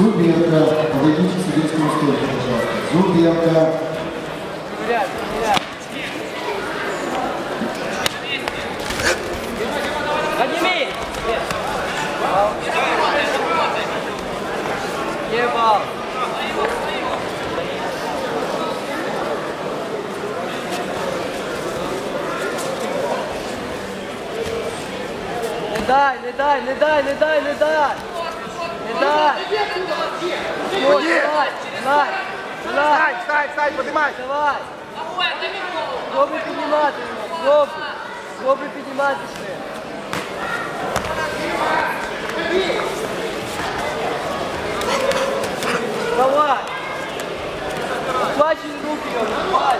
Зубенко, подойдите к судейскому столику, пожалуйста. Зубенко. Подними! Ебал! Не дай, не дай, не дай, не дай, не дай! Не дай! Ой, давай, давай, давай, Стань, стань, стань, поднимайся. давай! Добре піднімати, добре, добре піднімати ще. Давай! Бачи руки, його, бачи!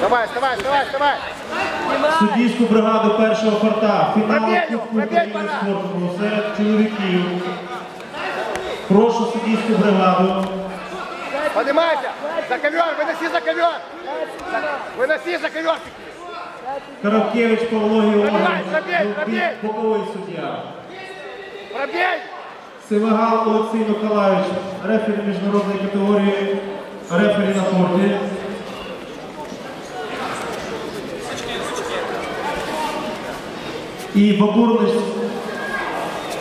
Давай, вставай, вставай, вставай. Піднімай! Суддівську бригаду першого кварта. Фінал України спорту серед чоловіків. Прошу суддівську бригаду. Поднимайся. За ковер, выноси за ковер. Выноси за ковер. Коробкевич Павло пробій, пробій. боковий суддя. Пробей. Сивигал Олексій Миколаївич, рефері міжнародної категорії, рефері на корті. І Бабурнич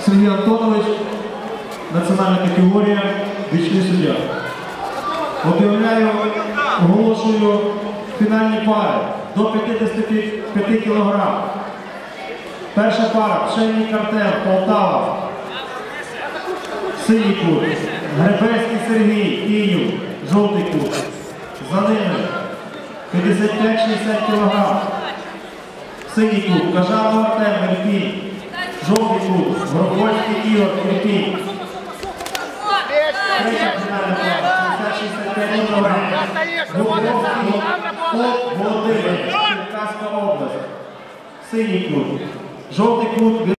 Сергій Антонович, національна категорія, вічний суддя. Об'являю, оголошую фінальні пари до 55 кг. Перша пара Пшеній картел, Полтава. Синій кут. Гребецький Сергій, Київ, жовтий кут. За ними 55-60 кг. Синій клуб Кажанов Артем, Ірпінь. Жовтий клуб, Гробольський Ігор, Ірпінь. Третя фінальна пара. 60-65 кг. Гробольський Володимир, Черкаська область. Синій клуб, Жовтий кут.